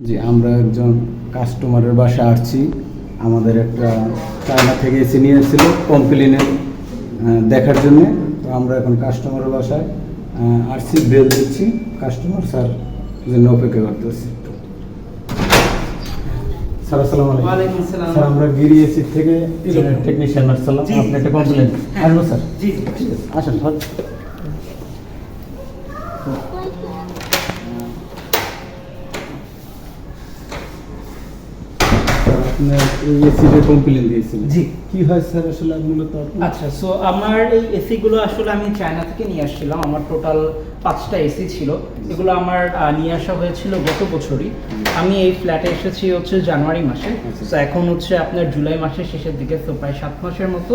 জি আমরা একজন কাস্টমারের বাসায় আসছি আমাদের একটা চায়না থেকে এসে নিয়ে এসেছিল কমপ্লেনের দেখার জন্য। তো আমরা এখন কাস্টমারের বাসায় আসছি বেল দিচ্ছি কাস্টমার স্যার জন্য অপেক্ষা করতেছি। স্যার আসসালামু আলাইকুম। স্যার আমরা গিরি এসি থেকে টেকনিশিয়ান আসসালাম আপনি একটা কমপ্লেন আসব স্যার জি। ঠিক আছে আসেন স্যার আপনার এই কমপ্লেন দিয়েছিলেন। জি। কি হয় স্যার আসলে মূলত আচ্ছা সো আমার এই এসি গুলো আসলে আমি চায়না থেকে নিয়ে আসছিলাম। আমার টোটাল পাঁচটা এসি ছিল। এগুলো আমার নিয়ে আসা হয়েছিল গত বছরই। আমি এই ফ্ল্যাটে এসেছি হচ্ছে জানুয়ারি মাসে। আচ্ছা। তো এখন হচ্ছে আপনার জুলাই মাসের শেষের দিকে তো প্রায় সাত মাসের মতো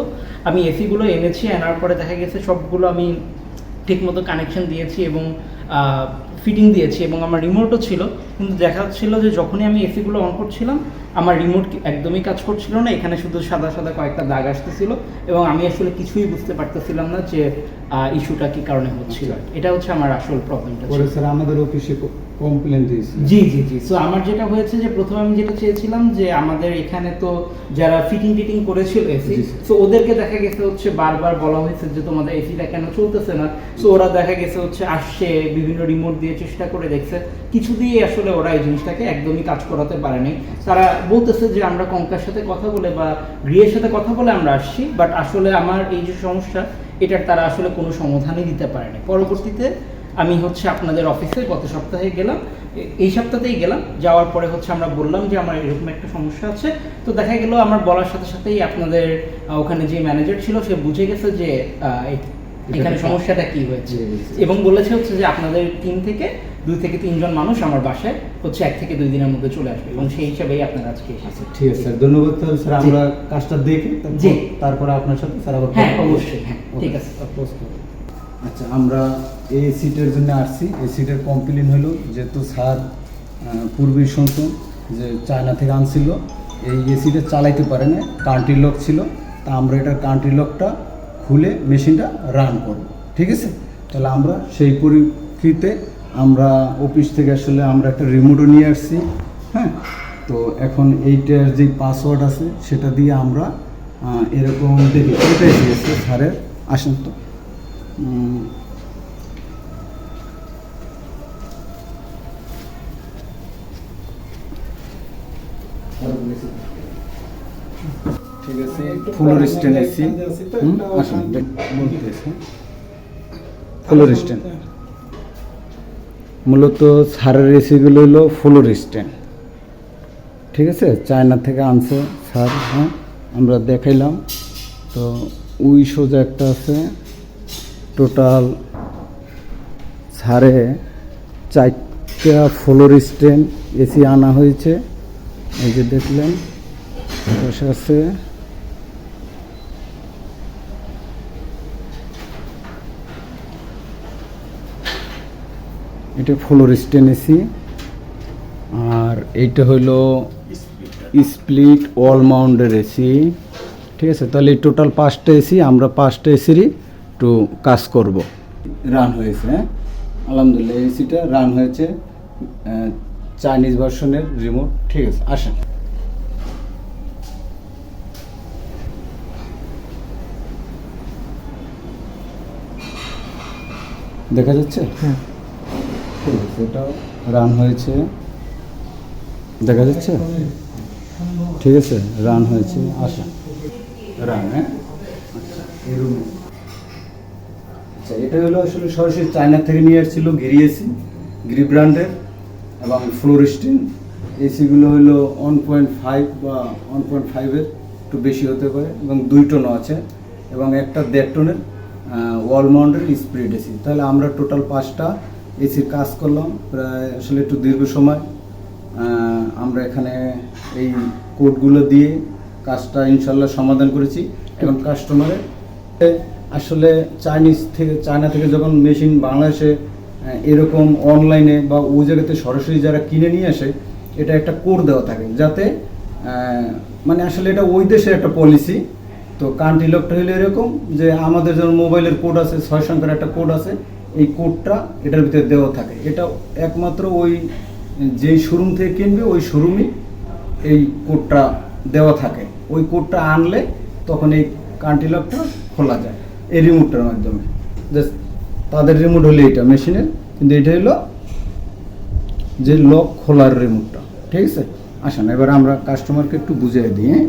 আমি এসি গুলো এনেছি। আনার পরে দেখা গেছে সবগুলো আমি ঠিকমতো কানেকশন দিয়েছি এবং ফিটিং দিয়েছি এবং আমার রিমোটও ছিল। কিন্তু দেখা যাচ্ছিল যে যখনই আমি এসিগুলো অন করছিলাম আমার রিমোট একদমই কাজ করছিল না এখানে শুধু সাদা সাদা কয়েকটা দাগ আসতেছিল এবং আমি আসলে কিছুই বুঝতে পারতেছিলাম না যে ইস্যুটা কি কারণে হচ্ছিল। এটা হচ্ছে আমার আসল প্রবলেমটা পরে স্যার আমাদের অফিসে কমপ্লেন দিয়েছি জি জি জি। সো আমার যেটা হয়েছে যে প্রথমে আমি যেটা চেয়েছিলাম যে আমাদের এখানে তো যারা ফিটিং টিটিং করেছিল এসি সো ওদেরকে দেখা গেছে হচ্ছে বারবার বলা হয়েছে যে তোমাদের এসিটা কেন চলতেছে না। সো ওরা দেখা গেছে হচ্ছে আসছে বিভিন্ন রিমোট দিয়ে চেষ্টা করে দেখছে। কিছু দিয়ে আসলে ওরা এই জিনিসটাকে একদমই কাজ করাতে পারেনি তারা বলতেছে যে আমরা কঙ্কার সাথে কথা বলে বা গৃহের সাথে কথা বলে আমরা আসছি বাট আসলে আমার এই যে সমস্যা, এটার তারা আসলে কোনো সমাধানই দিতে পারেনি পরবর্তীতে আমি হচ্ছে আপনাদের অফিসে গত সপ্তাহে গেলাম, এই সপ্তাহতেই গেলাম, যাওয়ার পরে হচ্ছে আমরা বললাম যে আমার এরকম একটা সমস্যা আছে। তো দেখা গেল আমার বলার সাথে সাথেই আপনাদের ওখানে যে ম্যানেজার ছিল, সে বুঝে গেছে যে এখানে সমস্যাটা কি হয়েছে। এবং বলেছে হচ্ছে যে আপনাদের টিম থেকে দুই থেকে তিনজন মানুষ আমার বাসায় হচ্ছে এক থেকে দুই দিনের মধ্যে চলে আসবে এবং সেই হিসাবেই আপনার আজকে আচ্ছা ঠিক আছে স্যার। ধন্যবাদ তাহলে স্যার আমরা কাজটা দেখে জি। তারপরে আপনার সাথে স্যার আবার হ্যাঁ অবশ্যই হ্যাঁ ঠিক আছে। আচ্ছা আমরা এই সিটের জন্য আসছি। এই সিটের কমপ্লেন হলো যেহেতু স্যার আহ, পূর্বেই শুনতুন যে চায়না থেকে আনছিল এই এসিটা চালাইতে পারে না কান্ট্রি লক ছিল। তা আমরা এটার কান্ট্রি লকটা খুলে মেশিনটা রান করব, ঠিক আছে? তাহলে আমরা সেই পরিপ্রেক্ষিতে আমরা অফিস থেকে আসলে আমরা একটা রিমোটও নিয়ে আসছি হ্যাঁ? তো এখন এইটার যে পাসওয়ার্ড আছে, সেটা দিয়ে আমরা এরকম দেখি। এটাই দিয়েছি স্যারের? আসেন তো উম, ঠিক আছে ফুলোর স্ট্যান্ড এসি ফুলোর মূলত সারের এসিগুলো হলো ফুলোর স্ট্যান্ড। ঠিক আছে? চায়না থেকে আনছে সার হ্যাঁ আমরা দেখাইলাম। তো উই সোজা একটা আছে। টোটাল সারে চারটা ফ্লোর স্ট্যান্ড এসি আনা হয়েছে। এই যে দেখলেন আছে। এটা ফ্লোর স্ট্যান্ড এসি। আর এইটা হইল স্প্লিট অল মাউন্ডের এসি। ঠিক আছে, তাহলে এই টোটাল পাঁচটা এসি, আমরা পাঁচটা এসিরই একটু কাজ করব। রান হয়েছে হ্যাঁ? আলহামদুলিল্লাহ এসিটা রান হয়েছে চাইনিজ ভার্সনের রিমোট। ঠিক আছে, আসেন। দেখা যাচ্ছে? হ্যাঁ। ঠিক রান হয়েছে। দেখা যাচ্ছে? ঠিক আছে রান হয়েছে। আসা রান হ্যাঁ? আচ্ছা আচ্ছা এটা হলো আসলে সরাসরি চায়না থেকে নিয়ে আসছিল এসি গিরি ব্র্যান্ডের এবং ফ্লোরিস্টিন এসিগুলো হলো ওয়ান পয়েন্ট ফাইভ বা ওয়ান পয়েন্ট ফাইভের একটু বেশি হতে পারে, এবং দুই টনও আছে, এবং একটা দেড় টনের ওয়াল মাউন্টের স্প্রিড এসি তাহলে আমরা টোটাল পাঁচটা এসির কাজ করলাম। প্রায় আসলে একটু দীর্ঘ সময়। আমরা এখানে এই কোডগুলো দিয়ে কাজটা ইনশাল্লাহ সমাধান করেছি এবং কাস্টমারের আসলে চাইনিজ থেকে চায়না থেকে যখন মেশিন বাংলাদেশে এরকম অনলাইনে বা ওই জায়গাতে সরাসরি যারা কিনে নিয়ে আসে, এটা একটা কোড দেওয়া থাকে যাতে মানে আসলে এটা ওই দেশের একটা পলিসি তো কান্ট্রি লকটা হলো এরকম যে আমাদের যেমন মোবাইলের কোড আছে, ছয় সংখ্যার একটা কোড আছে এই কোডটা এটার ভিতরে দেওয়া থাকে। এটা একমাত্র ওই যেই শোরুম থেকে কিনবে, ওই শোরুমে এই কোডটা দেওয়া থাকে। ওই কোডটা আনলে তখন এই কান্টি লকটা খোলা যায়, এই রিমোটটার মাধ্যমে। জাস্ট তাদের রিমোট হলো এটা মেশিনের কিন্তু এটা হলো যে লক খোলার রিমোটটা ঠিক আছে? আসেন, এবার আমরা কাস্টমারকে একটু বুঝিয়ে দিই হ্যাঁ?